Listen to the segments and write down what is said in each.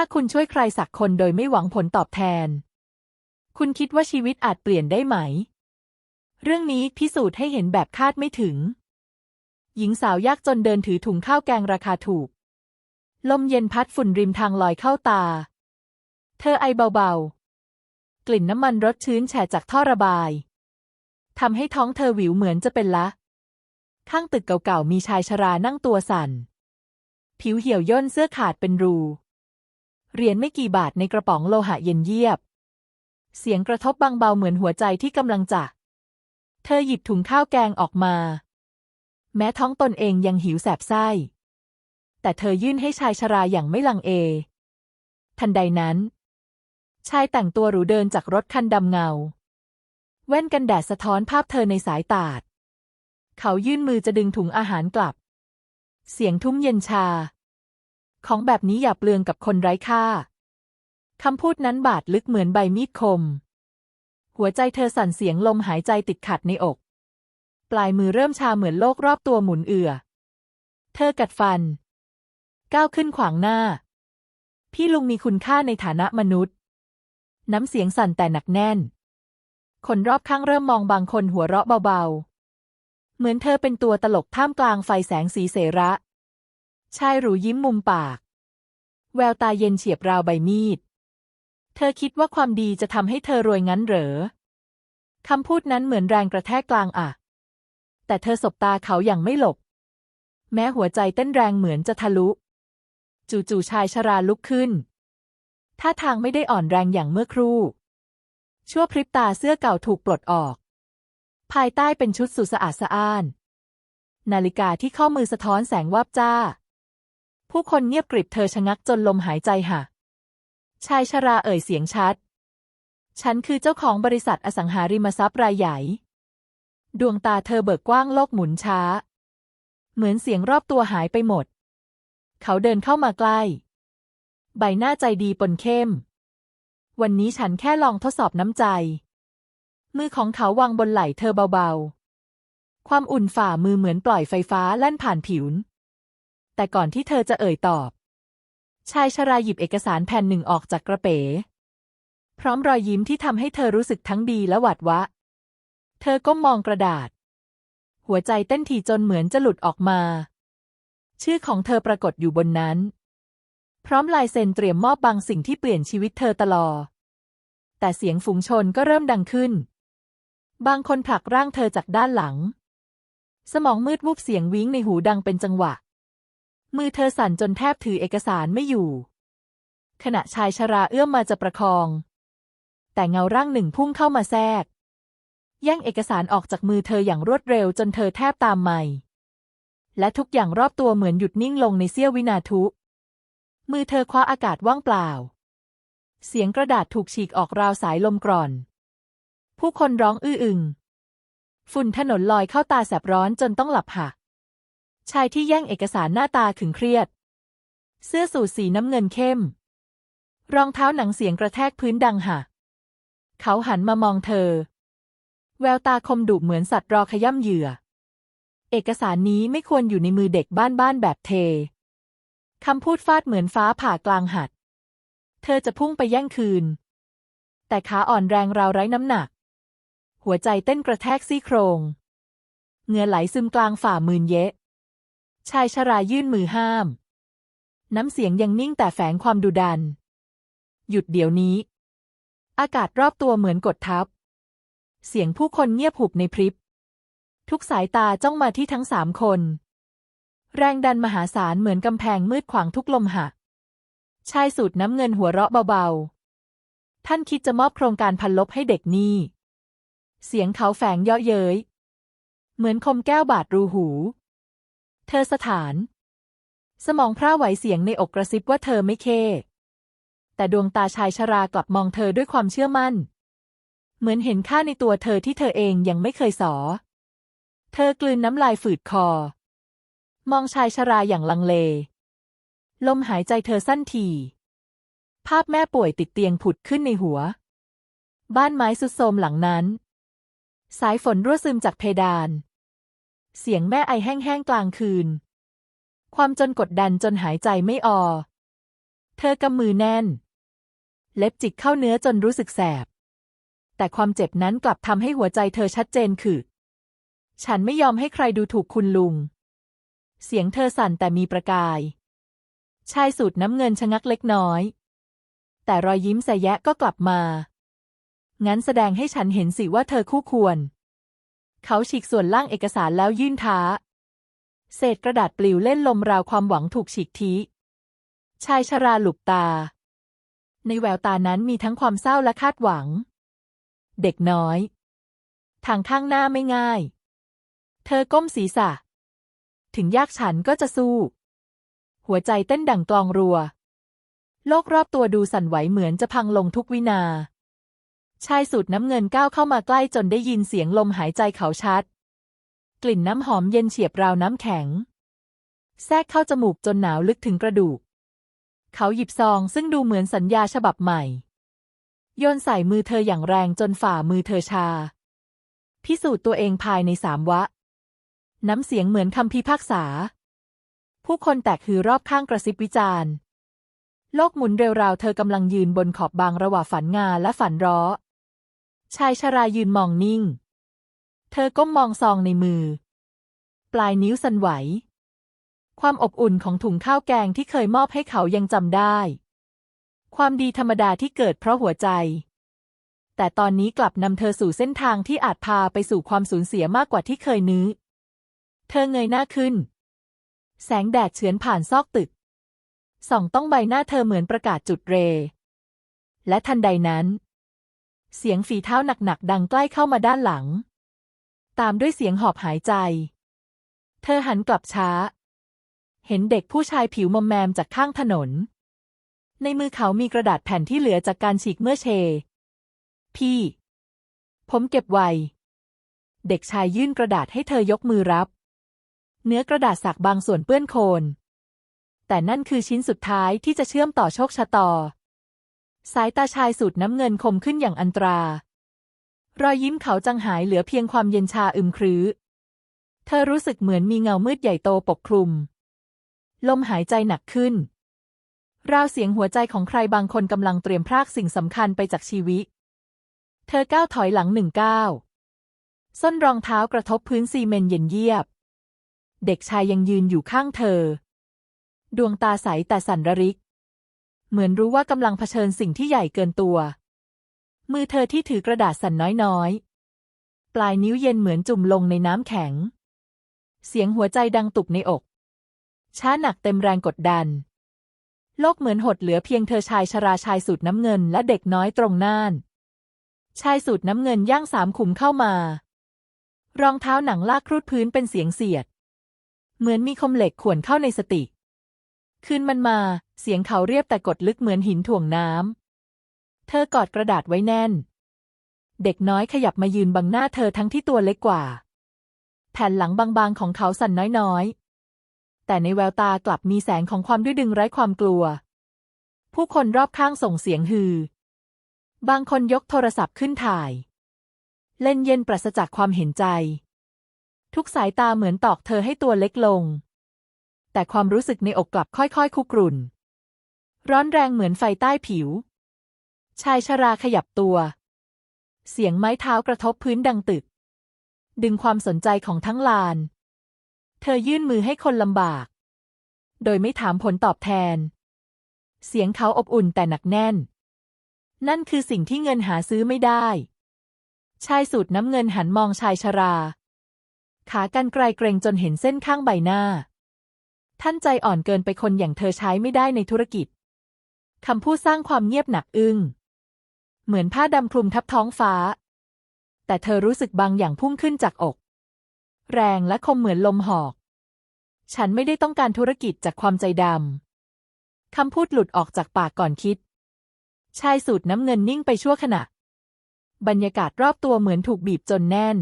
ถ้าคุณช่วยใครสักคนโดยไม่หวังผลตอบแทน คุณคิดว่าชีวิตอาจเปลี่ยนได้ไหม เรื่องนี้พิสูจน์ให้เห็นแบบคาดไม่ถึง หญิงสาวยากจนเดินถือถุงข้าวแกงราคาถูก ลมเย็นพัดฝุ่นริมทางลอยเข้าตา เธอไอเบาๆ กลิ่นน้ำมันรถชื้นแฉะจากท่อระบายทำให้ท้องเธอหวิวเหมือนจะเป็นละ ข้างตึกเก่าๆมีชายชรานั่งตัวสั่น ผิวเหี่ยวย่นเสื้อขาดเป็นรู เหรียญไม่กี่บาทในกระป๋องโลหะเย็นเยียบ เสียงกระทบบางเบาเหมือนหัวใจที่กำลังจะเธอหยิบถุงข้าวแกงออกมา แม้ท้องตนเองยังหิวแสบไส้ แต่เธอยื่นให้ชายชราอย่างไม่ลังเอ ทันใดนั้น ชายแต่งตัวหรูเดินจากรถคันดำเงา แว่นกันแดดสะท้อนภาพเธอในสายตาด เขายื่นมือจะดึงถุงอาหารกลับ เสียงทุ้มเย็นชา ของแบบนี้อย่าเปลืองกับคนไร้ค่า คำพูดนั้นบาดลึกเหมือนใบมีดคม หัวใจเธอสั่นเสียงลมหายใจติดขัดในอก ปลายมือเริ่มชาเหมือนโลกรอบตัวหมุนเอื่อเธอกัดฟัน ก้าวขึ้นขวางหน้า พี่ลุงมีคุณค่าในฐานะมนุษย์ น้ำเสียงสั่นแต่หนักแน่น คนรอบข้างเริ่มมองบางคนหัวเราะเบาๆ เหมือนเธอเป็นตัวตลกท่ามกลางไฟแสงสีเสระ ชายหรูยิ้มมุมปาก แววตาเย็นเฉียบราวใบมีด เธอคิดว่าความดีจะทำให้เธอรวยงั้นเหรอคำพูดนั้นเหมือนแรงกระแทกกลางอะแต่เธอสบตาเขาอย่างไม่หลบ แม้หัวใจเต้นแรงเหมือนจะทะลุ จู่ๆชายชราลุกขึ้นท่าทางไม่ได้อ่อนแรงอย่างเมื่อครู่ ชั่วพริบตาเสื้อเก่าถูกปลดออก ภายใต้เป็นชุดสุสะอาดสะอ้าน นาฬิกาที่ข้อมือสะท้อนแสงวาบจ้า ผู้คนเงียบกริบเธอชะงักจนลมหายใจหะชายชราเอ่ยเสียงชัด ฉันคือเจ้าของบริษัทอสังหาริมทรัพย์รายใหญ่ ดวงตาเธอเบิกกว้างโลกหมุนช้า เหมือนเสียงรอบตัวหายไปหมด เขาเดินเข้ามาใกล้ ใบหน้าใจดีปนเข้ม วันนี้ฉันแค่ลองทดสอบน้ำใจ มือของเขาวางบนไหล่เธอเบาๆ ความอุ่นฝ่ามือเหมือนปล่อยไฟฟ้าแล่นผ่านผิว แต่ก่อนที่เธอจะเอ่ยตอบ ชายชราหยิบเอกสารแผ่นหนึ่งออกจากกระเป๋ พร้อมรอยยิ้มที่ทำให้เธอรู้สึกทั้งดีและหวาดวะ เธอก้มมองกระดาษ หัวใจเต้นถี่จนเหมือนจะหลุดออกมา ชื่อของเธอปรากฏอยู่บนนั้น พร้อมลายเซ็นเตรียมมอบบางสิ่งที่เปลี่ยนชีวิตเธอตลอด แต่เสียงฝูงชนก็เริ่มดังขึ้น บางคนผลักร่างเธอจากด้านหลัง สมองมืดวูบเสียงวิ้งในหูดังเป็นจังหวะ มือเธอสั่นจนแทบถือเอกสารไม่อยู่ ขณะชายชราเอื้อมมาจะประคอง แต่เงาร่างหนึ่งพุ่งเข้ามาแทรกแย่งเอกสารออกจากมือเธออย่างรวดเร็วจนเธอแทบตามไม่ และทุกอย่างรอบตัวเหมือนหยุดนิ่งลงในเสี้ยววินาทุมือเธอคว้าอากาศว่างเปล่า เสียงกระดาษถูกฉีกออกราวสายลมกร่อน ผู้คนร้องอื้ออึง ฝุ่นถนนลอยเข้าตาแสบร้อนจนต้องหลับหัก ชายที่แย่งเอกสารหน้าตาขึงเครียด เสื้อสูทสีน้ำเงินเข้ม รองเท้าหนังเสียงกระแทกพื้นดังหักเขาหันมามองเธอ แววตาคมดุเหมือนสัตว์รอขย่ำเหยื่อ เอกสารนี้ไม่ควรอยู่ในมือเด็กบ้านๆแบบเทคำพูดฟาดเหมือนฟ้าผ่ากลางหัด เธอจะพุ่งไปแย่งคืน แต่ขาอ่อนแรงราวไร้น้ำหนัก หัวใจเต้นกระแทกซี่โครง เหงื่อไหลซึมกลางฝ่ามืนเยะ ชายชรายื่นมือห้าม น้ำเสียงยังนิ่งแต่แฝงความดุดัน หยุดเดี๋ยวนี้ อากาศรอบตัวเหมือนกดทับ เสียงผู้คนเงียบหุบในพริบ ทุกสายตาจ้องมาที่ทั้งสามคน แรงดันมหาศาลเหมือนกำแพงมืดขวางทุกลมหัก ชายสูตรน้ำเงินหัวเราะเบาๆ ท่านคิดจะมอบโครงการพันลบให้เด็กนี่ เสียงเขาแฝงเยาะเย้ย เหมือนคมแก้วบาดรูหู เธอสถาน สมองพร่าไหวเสียงในอกกระซิบว่าเธอไม่เค แต่ดวงตาชายชรากลับมองเธอด้วยความเชื่อมั่น เหมือนเห็นค่าในตัวเธอที่เธอเองยังไม่เคยสอ เธอกลืนน้ำลายฝืดคอ มองชายชราอย่างลังเล ลมหายใจเธอสั้นทีภาพแม่ป่วยติดเตียงผุดขึ้นในหัว บ้านไม้สุดโทมหลังนั้น สายฝนรั่วซึมจากเพดาน เสียงแม่ไอแห้งๆกลางคืน ความจนกดดันจนหายใจไม่ออ เธอกำมือแน่น เล็บจิกเข้าเนื้อจนรู้สึกแสบ แต่ความเจ็บนั้นกลับทำให้หัวใจเธอชัดเจนคือ ฉันไม่ยอมให้ใครดูถูกคุณลุง เสียงเธอสั่นแต่มีประกาย ชายสูตรน้ำเงินชะงักเล็กน้อย แต่รอยยิ้มแสยะก็กลับมา งั้นแสดงให้ฉันเห็นสิว่าเธอคู่ควร เขาฉีกส่วนล่างเอกสารแล้วยื่นท้า เศษกระดาษปลิวเล่นลมราวความหวังถูกฉีกทิ้ชายชราหลุบตา ในแววตานั้นมีทั้งความเศร้าและคาดหวัง เด็กน้อย ทางข้างหน้าไม่ง่าย เธอก้มศีรษะ ถึงยากฉันก็จะสู้ หัวใจเต้นดั่งกลองรัว โลกรอบตัวดูสั่นไหวเหมือนจะพังลงทุกวินา ชายสูตรน้ำเงินก้าวเข้ามาใกล้จนได้ยินเสียงลมหายใจเขาชัด กลิ่นน้ำหอมเย็นเฉียบราวน้ำแข็ง แทรกเข้าจมูกจนหนาวลึกถึงกระดูก เขาหยิบซองซึ่งดูเหมือนสัญญาฉบับใหม่ โยนใส่มือเธออย่างแรงจนฝ่ามือเธอชา พิสูจน์ตัวเองภายในสามวะ น้ำเสียงเหมือนคำพิพากษา ผู้คนแตกฮือรอบข้างกระซิบวิจารณ์โลกหมุนเร็วราวเธอกำลังยืนบนขอบบางระหว่างฝันงาและฝันร้อ ชายชรายืนมองนิ่ง เธอก้มมองซองในมือ ปลายนิ้วสั่นไหว ความอบอุ่นของถุงข้าวแกงที่เคยมอบให้เขายังจำได้ ความดีธรรมดาที่เกิดเพราะหัวใจ แต่ตอนนี้กลับนำเธอสู่เส้นทางที่อาจพาไปสู่ความสูญเสียมากกว่าที่เคยนึก เธอเงยหน้าขึ้น แสงแดดเฉือนผ่านซอกตึก ส่องต้องใบหน้าเธอเหมือนประกาศจุดเร และทันใดนั้น เสียงฝีเท้าหนักๆดังใกล้เข้ามาด้านหลัง ตามด้วยเสียงหอบหายใจ เธอหันกลับช้า เห็นเด็กผู้ชายผิวมอมแมมจากข้างถนน ในมือเขามีกระดาษแผ่นที่เหลือจากการฉีกเมื่อเช พี่ ผมเก็บไว้ เด็กชายยื่นกระดาษให้เธอยกมือรับ เนื้อกระดาษสักบางส่วนเปื้อนโคลนแต่นั่นคือชิ้นสุดท้ายที่จะเชื่อมต่อโชคชะตอ สายตาชายสูดน้ำเงินคมขึ้นอย่างอันตรา รอยยิ้มเขาจังหายเหลือเพียงความเย็นชาอึมครื้เธอรู้สึกเหมือนมีเงามืดใหญ่โตปกคลุม ลมหายใจหนักขึ้น ราวเสียงหัวใจของใครบางคนกำลังเตรียมพรากสิ่งสำคัญไปจากชีวิต เธอก้าวถอยหลังหนึ่งก้าว ส้นรองเท้ากระทบพื้นซีเมนต์เย็นเยียบ เด็กชายยังยืนอยู่ข้างเธอ ดวงตาใสแต่สั่นระริก เหมือนรู้ว่ากำลังเผชิญสิ่งที่ใหญ่เกินตัว มือเธอที่ถือกระดาษสั่นน้อยๆ ปลายนิ้วเย็นเหมือนจุ่มลงในน้ำแข็ง เสียงหัวใจดังตุบในอก ช้าหนักเต็มแรงกดดัน โลกเหมือนหดเหลือเพียงเธอชายชราชายสูตรน้ำเงินและเด็กน้อยตรงน่าน ชายสูตรน้ำเงินย่างสามขุมเข้ามารองเท้าหนังลากครูดพื้นเป็นเสียงเสียด เหมือนมีคมเหล็กข่วนเข้าในสติ คืนมันมา เสียงเขาเรียบแต่กดลึกเหมือนหินถ่วงน้ำ เธอกอดกระดาษไว้แน่น เด็กน้อยขยับมายืนบังหน้าเธอทั้งที่ตัวเล็กกว่า แผ่นหลังบางๆของเขาสั่นน้อยๆ แต่ในแววตากลับมีแสงของความดื้อดึงไร้ความกลัว ผู้คนรอบข้างส่งเสียงฮือ บางคนยกโทรศัพท์ขึ้นถ่าย เล่นเย็นปราศจากความเห็นใจ ทุกสายตาเหมือนตอกเธอให้ตัวเล็กลง แต่ความรู้สึกในอกกลับค่อยๆ คุกรุ่น ร้อนแรงเหมือนไฟใต้ผิว ชายชราขยับตัว เสียงไม้เท้ากระทบพื้นดังตึก ดึงความสนใจของทั้งลาน เธอยื่นมือให้คนลำบาก โดยไม่ถามผลตอบแทน เสียงเขาอบอุ่นแต่หนักแน่น นั่นคือสิ่งที่เงินหาซื้อไม่ได้ ชายสูตรน้ำเงินหันมองชายชราขากันไกลเกรงจนเห็นเส้นข้างใบหน้า ท่านใจอ่อนเกินไปคนอย่างเธอใช้ไม่ได้ในธุรกิจ คำพูดสร้างความเงียบหนักอึ้ง เหมือนผ้าดำคลุมทับท้องฟ้า แต่เธอรู้สึกบางอย่างพุ่งขึ้นจากอก แรงและคมเหมือนลมหอก ฉันไม่ได้ต้องการธุรกิจจากความใจดำ คำพูดหลุดออกจากปากก่อนคิด ชายสูตรน้ำเงินนิ่งไปชั่วขณะ บรรยากาศรอบตัวเหมือนถูกบีบจนแน่น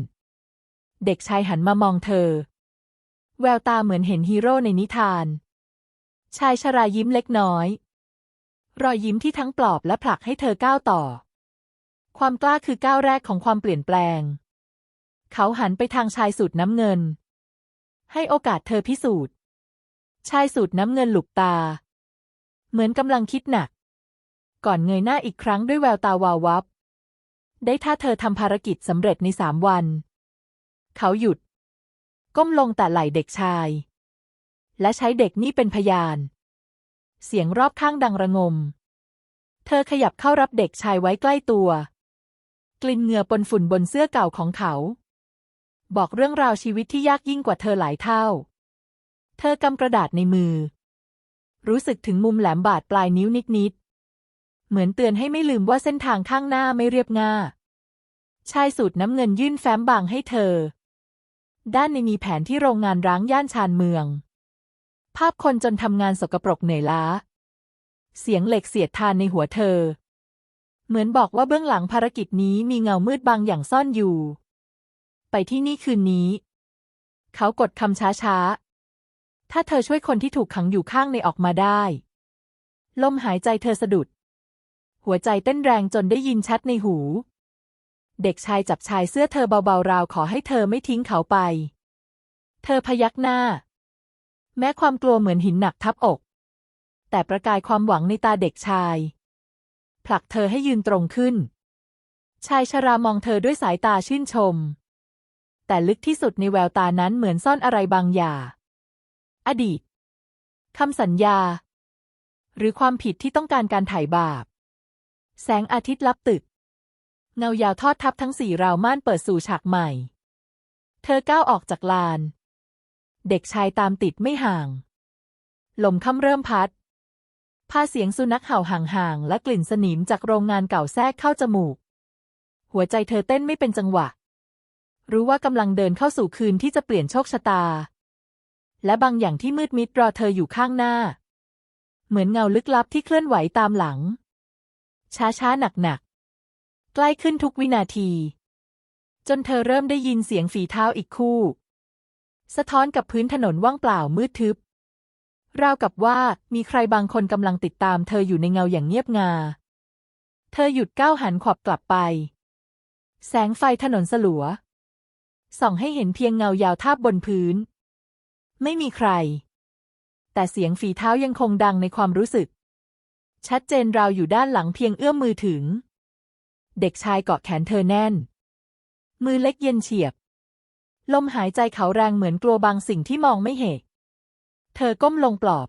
เด็กชายหันมามองเธอ แววตาเหมือนเห็นฮีโร่ในนิทาน ชายชรายิ้มเล็กน้อย รอยยิ้มที่ทั้งปลอบและผลักให้เธอก้าวต่อ ความกล้าคือก้าวแรกของความเปลี่ยนแปลง เขาหันไปทางชายสูตรน้ำเงิน ให้โอกาสเธอพิสูจน์ ชายสูตรน้ำเงินหลุบตา เหมือนกำลังคิดหนัก ก่อนเงยหน้าอีกครั้งด้วยแววตาวาววับ ได้ถ้าเธอทำภารกิจสำเร็จในสามวัน เขาหยุด ก้มลงแต่ไหล่เด็กชาย และใช้เด็กนี่เป็นพยาน เสียงรอบข้างดังระงม เธอขยับเข้ารับเด็กชายไว้ใกล้ตัว กลิ่นเหงื่อปนฝุ่นบนเสื้อเก่าของเขา บอกเรื่องราวชีวิตที่ยากยิ่งกว่าเธอหลายเท่า เธอกำกระดาษในมือ รู้สึกถึงมุมแหลมบาดปลายนิ้วนิดๆ เหมือนเตือนให้ไม่ลืมว่าเส้นทางข้างหน้าไม่เรียบง่าชายสูตรน้ำเงินยื่นแฟ้มบางให้เธอ ด้านในมีแผนที่โรงงานร้างย่านชานเมือง ภาพคนจนทำงานสกปรกเหนื่อยล้า เสียงเหล็กเสียดทานในหัวเธอ เหมือนบอกว่าเบื้องหลังภารกิจนี้มีเงามืดบางอย่างซ่อนอยู่ ไปที่นี่คืนนี้ เขากดคำช้าๆ ถ้าเธอช่วยคนที่ถูกขังอยู่ข้างในออกมาได้ ลมหายใจเธอสะดุด หัวใจเต้นแรงจนได้ยินชัดในหู เด็กชายจับชายเสื้อเธอเบาๆราวขอให้เธอไม่ทิ้งเขาไป เธอพยักหน้า แม้ความกลัวเหมือนหินหนักทับอก แต่ประกายความหวังในตาเด็กชาย ผลักเธอให้ยืนตรงขึ้น ชายชรามองเธอด้วยสายตาชื่นชม แต่ลึกที่สุดในแววตานั้นเหมือนซ่อนอะไรบางอย่าง อดีตคำสัญญา หรือความผิดที่ต้องการการไถ่บาป แสงอาทิตย์ลับตึก เงายาวทอดทับทั้งสี่ราวม่านเปิดสู่ฉากใหม่ เธอก้าวออกจากลาน เด็กชายตามติดไม่ห่าง ลมค่ำเริ่มพัดพาเสียงสุนัขเห่าห่างๆ และกลิ่นสนิมจากโรงงานเก่าแทรกเข้าจมูก หัวใจเธอเต้นไม่เป็นจังหวะ รู้ว่ากำลังเดินเข้าสู่คืนที่จะเปลี่ยนโชคชะตา และบางอย่างที่มืดมิดรอเธออยู่ข้างหน้า เหมือนเงาลึกลับที่เคลื่อนไหวตามหลัง ช้าๆ หนักๆ ใกล้ขึ้นทุกวินาที จนเธอเริ่มได้ยินเสียงฝีเท้าอีกคู่ สะท้อนกับพื้นถนนว่างเปล่ามืดทึบ ราวกับว่ามีใครบางคนกำลังติดตามเธออยู่ในเงาอย่างเงียบงา เธอหยุดก้าวหันขวับกลับไป แสงไฟถนนสลัว ส่องให้เห็นเพียงเงายาวทาบบนพื้น ไม่มีใคร แต่เสียงฝีเท้ายังคงดังในความรู้สึก ชัดเจนราวอยู่ด้านหลังเพียงเอื้อมมือถึง เด็กชายเกาะแขนเธอแน่น มือเล็กเย็นเฉียบ ลมหายใจเขาแรงเหมือนกลัวบางสิ่งที่มองไม่เห็น เธอก้มลงปลอบ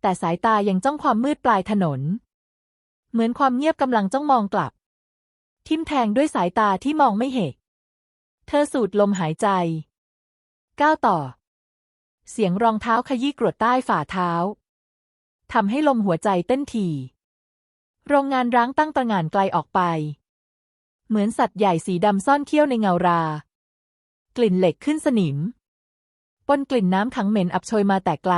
แต่สายตายังจ้องความมืดปลายถนน เหมือนความเงียบกำลังจ้องมองกลับ ทิมแทงด้วยสายตาที่มองไม่เห็น เธอสูดลมหายใจ ก้าวต่อ เสียงรองเท้าขยี้กรวดใต้ฝ่าเท้าทำให้ลมหัวใจเต้นถี่ โรงงานร้างตั้งตระหง่านไกลออกไป เหมือนสัตว์ใหญ่สีดำซ่อนเขี้ยวในเงารา กลิ่นเหล็กขึ้นสนิม ปนกลิ่นน้ำขังเหม็นอับโชยมาแต่ไกล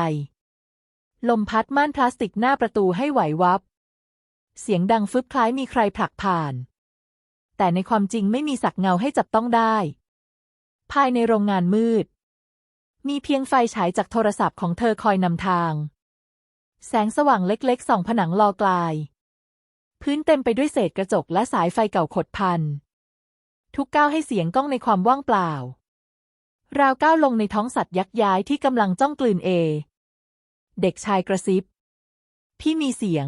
ลมพัดม่านพลาสติกหน้าประตูให้ไหววับ เสียงดังฟึบคล้ายมีใครผลักผ่าน แต่ในความจริงไม่มีสักเงาให้จับต้องได้ ภายในโรงงานมืด มีเพียงไฟฉายจากโทรศัพท์ของเธอคอยนำทาง แสงสว่างเล็กๆส่องผนังรอกลาย พื้นเต็มไปด้วยเศษกระจกและสายไฟเก่าขดพัน ทุกก้าวให้เสียงก้องในความว่างเปล่า ราวก้าวลงในท้องสัตว์ยักษ์ย้ายที่กำลังจ้องกลืนเอ เด็กชายกระซิบ พี่มีเสียง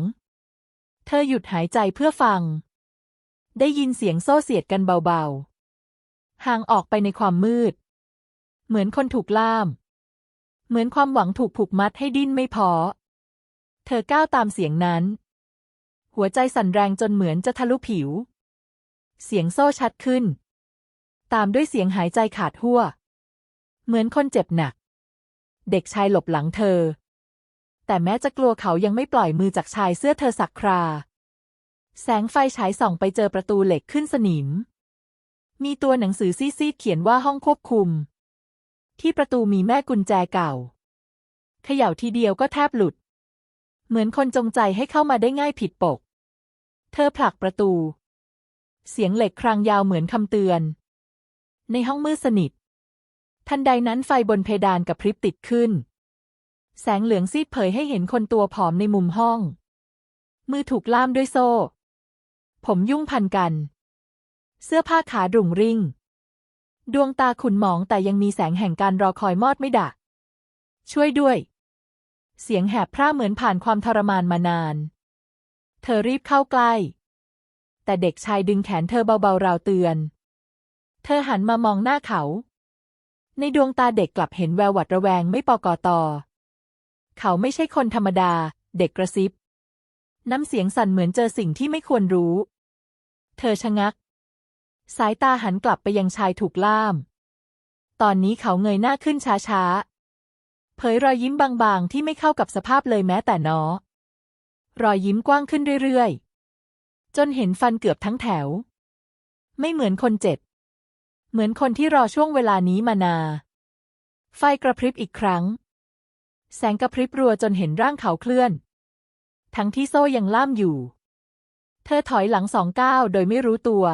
เธอหยุดหายใจเพื่อฟัง ได้ยินเสียงโซ่เสียดกันเบาๆ ห่างออกไปในความมืด เหมือนคนถูกล่าม เหมือนความหวังถูกผูกมัดให้ดิ้นไม่พอ เธอก้าวตามเสียงนั้น หัวใจสั่นแรงจนเหมือนจะทะลุผิว เสียงโซ่ชัดขึ้น ตามด้วยเสียงหายใจขาดหัว เหมือนคนเจ็บหนัก เด็กชายหลบหลังเธอ แต่แม้จะกลัวเขายังไม่ปล่อยมือจากชายเสื้อเธอสักครา แสงไฟฉายส่องไปเจอประตูเหล็กขึ้นสนิม มีตัวหนังสือซีดๆเขียนว่าห้องควบคุม ที่ประตูมีแม่กุญแจเก่าเขย่าทีเดียวก็แทบหลุด เหมือนคนจงใจให้เข้ามาได้ง่ายผิดปก เธอผลักประตู เสียงเหล็กครางยาวเหมือนคำเตือน ในห้องมืดสนิท ทันใดนั้นไฟบนเพดานกับพริบติดขึ้น แสงเหลืองซีดเผยให้เห็นคนตัวผอมในมุมห้อง มือถูกล่ามด้วยโซ่ ผมยุ่งพันกัน เสื้อผ้าขาดุ่งริ่ง ดวงตาขุ่นหมองแต่ยังมีแสงแห่งการรอคอยมอดไม่ดัก ช่วยด้วย เสียงแหบพร่าเหมือนผ่านความทรมานมานาน เธอรีบเข้าใกล้ แต่เด็กชายดึงแขนเธอเบาๆราวเตือน เธอหันมามองหน้าเขา ในดวงตาเด็กกลับเห็นแววหวัดระแวงไม่ปอกอตอ เขาไม่ใช่คนธรรมดา เด็กกระซิบ น้ำเสียงสั่นเหมือนเจอสิ่งที่ไม่ควรรู้ เธอชะงัก สายตาหันกลับไปยังชายถูกล่าม ตอนนี้เขาเงยหน้าขึ้นช้าๆเผยรอยยิ้มบางๆ ที่ไม่เข้ากับสภาพเลยแม้แต่น้อ รอยยิ้มกว้างขึ้นเรื่อยๆ จนเห็นฟันเกือบทั้งแถว ไม่เหมือนคนเจ็บ เหมือนคนที่รอช่วงเวลานี้มานา ไฟกระพริบอีกครั้ง แสงกระพริบรัวจนเห็นร่างเขาเคลื่อน ทั้งที่โซ่ยังล่ามอยู่ เธอถอยหลังสองก้าวโดยไม่รู้ตัว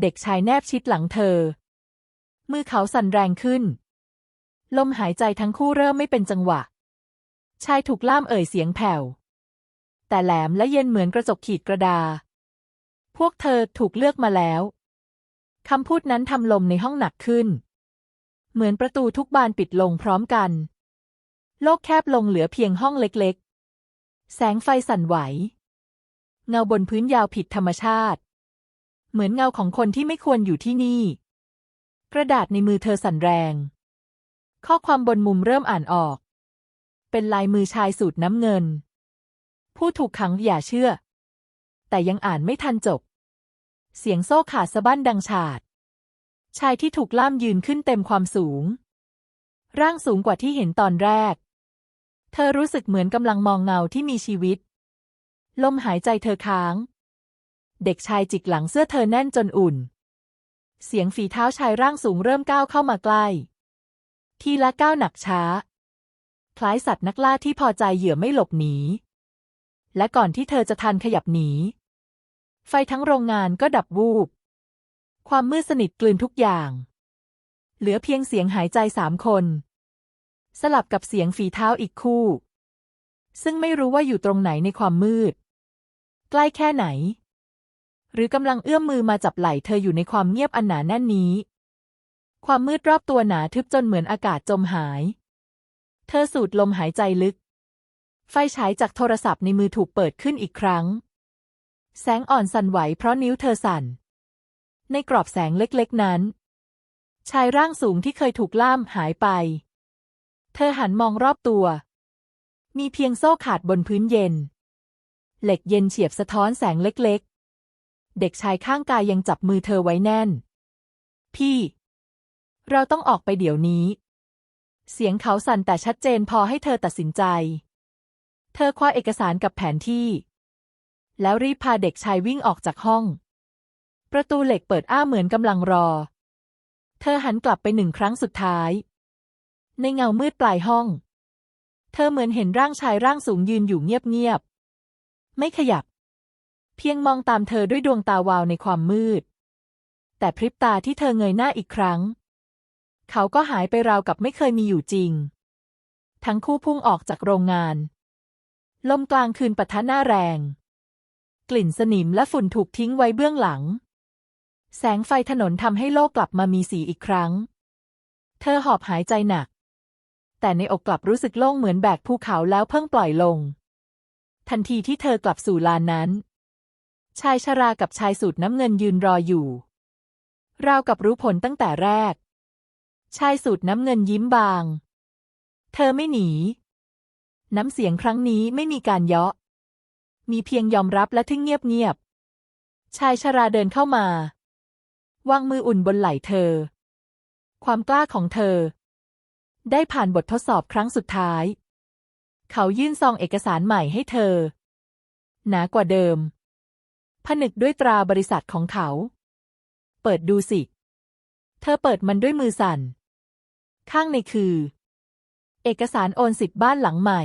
เด็กชายแนบชิดหลังเธอ มือเขาสั่นแรงขึ้น ลมหายใจทั้งคู่เริ่มไม่เป็นจังหวะชายถูกล่ามเอ่ยเสียงแผ่ว แต่แหลมและเย็นเหมือนกระจกขีดกระดา พวกเธอถูกเลือกมาแล้ว คำพูดนั้นทำลมในห้องหนักขึ้น เหมือนประตูทุกบานปิดลงพร้อมกัน โลกแคบลงเหลือเพียงห้องเล็กๆ แสงไฟสั่นไหว เงาบนพื้นยาวผิดธรรมชาติ เหมือนเงาของคนที่ไม่ควรอยู่ที่นี่ กระดาษในมือเธอสั่นแรง ข้อความบนมุมเริ่มอ่านออกเป็นลายมือชายสูตรน้ำเงิน ผู้ถูกขังอย่าเชื่อ แต่ยังอ่านไม่ทันจบ เสียงโซ่ขาดสะบั้นดังฉาด ชายที่ถูกล่ามยืนขึ้นเต็มความสูง ร่างสูงกว่าที่เห็นตอนแรก เธอรู้สึกเหมือนกำลังมองเงาที่มีชีวิต ลมหายใจเธอค้าง เด็กชายจิกหลังเสื้อเธอแน่นจนอุ่น เสียงฝีเท้าชายร่างสูงเริ่มก้าวเข้ามาใกล้ ทีละก้าวหนักช้า คล้ายสัตว์นักล่าที่พอใจเหยื่อไม่หลบหนี และก่อนที่เธอจะทันขยับหนี ไฟทั้งโรงงานก็ดับวูบ ความมืดสนิทกลืนทุกอย่าง เหลือเพียงเสียงหายใจสามคน สลับกับเสียงฝีเท้าอีกคู่ ซึ่งไม่รู้ว่าอยู่ตรงไหนในความมืด ใกล้แค่ไหน หรือกำลังเอื้อมมือมาจับไหล่เธออยู่ในความเงียบอันหนาแน่นนี้ ความมืดรอบตัวหนาทึบจนเหมือนอากาศจมหาย เธอสูดลมหายใจลึก ไฟฉายจากโทรศัพท์ในมือถูกเปิดขึ้นอีกครั้ง แสงอ่อนสั่นไหวเพราะนิ้วเธอสั่น ในกรอบแสงเล็กๆนั้น ชายร่างสูงที่เคยถูกล่ามหายไป เธอหันมองรอบตัว มีเพียงโซ่ขาดบนพื้นเย็น เหล็กเย็นเฉียบสะท้อนแสงเล็กๆ เด็กชายข้างกายยังจับมือเธอไว้แน่น พี่ เราต้องออกไปเดี๋ยวนี้ เสียงเขาสั่นแต่ชัดเจนพอให้เธอตัดสินใจ เธอคว้าเอกสารกับแผนที่ แล้วรีบพาเด็กชายวิ่งออกจากห้อง ประตูเหล็กเปิดอ้าเหมือนกำลังรอ เธอหันกลับไปหนึ่งครั้งสุดท้าย ในเงามืดปลายห้อง เธอเหมือนเห็นร่างชายร่างสูงยืนอยู่เงียบๆ ไม่ขยับ เพียงมองตามเธอด้วยดวงตาวาวในความมืด แต่พริบตาที่เธอเงยหน้าอีกครั้ง เขาก็หายไปราวกับไม่เคยมีอยู่จริง ทั้งคู่พุ่งออกจากโรงงาน ลมกลางคืนปะทะหน้าแรง กลิ่นสนิมและฝุ่นถูกทิ้งไว้เบื้องหลัง แสงไฟถนนทำให้โลกกลับมามีสีอีกครั้ง เธอหอบหายใจหนัก แต่ในอกกลับรู้สึกโล่งเหมือนแบกภูเขาแล้วเพิ่งปล่อยลง ทันทีที่เธอกลับสู่ลานนั้น ชายชรากับชายสูตรน้ำเงินยืนรออยู่ ราวกับรู้ผลตั้งแต่แรก ชายสูตรน้ำเงินยิ้มบาง เธอไม่หนี น้ำเสียงครั้งนี้ไม่มีการเยาะ มีเพียงยอมรับและทึ่งเงียบๆ ชายชราเดินเข้ามาวางมืออุ่นบนไหล่เธอ ความกล้าของเธอ ได้ผ่านบททดสอบครั้งสุดท้าย เขายื่นซองเอกสารใหม่ให้เธอ หนากว่าเดิม ผนึกด้วยตราบริษัทของเขา เปิดดูสิ เธอเปิดมันด้วยมือสั่น ข้างในคือ เอกสารโอนสิทธิ์บ้านหลังใหม่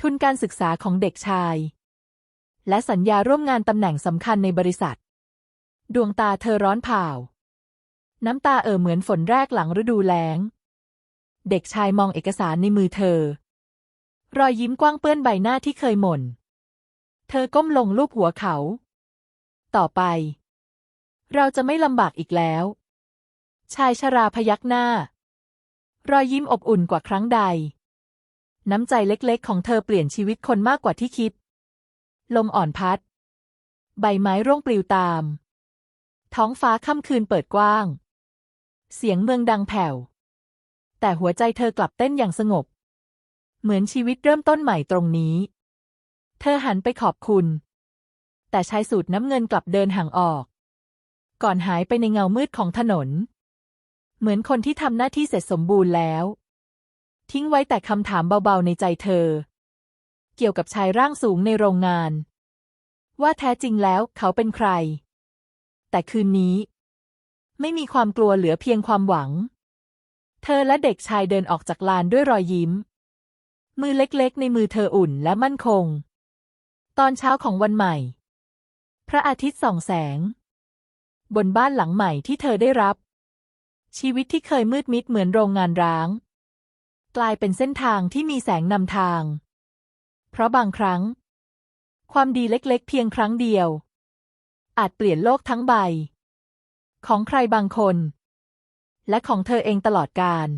ทุนการศึกษาของเด็กชาย และสัญญาร่วมงานตำแหน่งสำคัญในบริษัท ดวงตาเธอร้อนเผาน้ำตาเอ่อเหมือนฝนแรกหลังฤดูแล้ง เด็กชายมองเอกสารในมือเธอ รอยยิ้มกว้างเปื้อนใบหน้าที่เคยหม่น เธอก้มลงลูบหัวเขา ต่อไป เราจะไม่ลำบากอีกแล้ว ชายชราพยักหน้า รอยยิ้มอบอุ่นกว่าครั้งใด น้ำใจเล็กๆ ของเธอเปลี่ยนชีวิตคนมากกว่าที่คิด ลมอ่อนพัด ใบไม้ร่วงปลิวตาม ท้องฟ้าค่ำคืนเปิดกว้าง เสียงเมืองดังแผ่ว แต่หัวใจเธอกลับเต้นอย่างสงบ เหมือนชีวิตเริ่มต้นใหม่ตรงนี้ เธอหันไปขอบคุณ แต่ชายสูตรน้ำเงินกลับเดินห่างออก ก่อนหายไปในเงามืดของถนน เหมือนคนที่ทำหน้าที่เสร็จสมบูรณ์แล้ว ทิ้งไว้แต่คำถามเบาๆในใจเธอ เกี่ยวกับชายร่างสูงในโรงงาน ว่าแท้จริงแล้วเขาเป็นใคร แต่คืนนี้ ไม่มีความกลัวเหลือเพียงความหวัง เธอและเด็กชายเดินออกจากลานด้วยรอยยิ้ม มือเล็กๆ ในมือเธออุ่นและมั่นคง ตอนเช้าของวันใหม่ พระอาทิตย์ส่องแสง บนบ้านหลังใหม่ที่เธอได้รับ ชีวิตที่เคยมืดมิดเหมือนโรงงานร้าง กลายเป็นเส้นทางที่มีแสงนำทาง เพราะบางครั้ง ความดีเล็กๆ เพียงครั้งเดียว อาจเปลี่ยนโลกทั้งใบ ของใครบางคน และของเธอเองตลอดกาล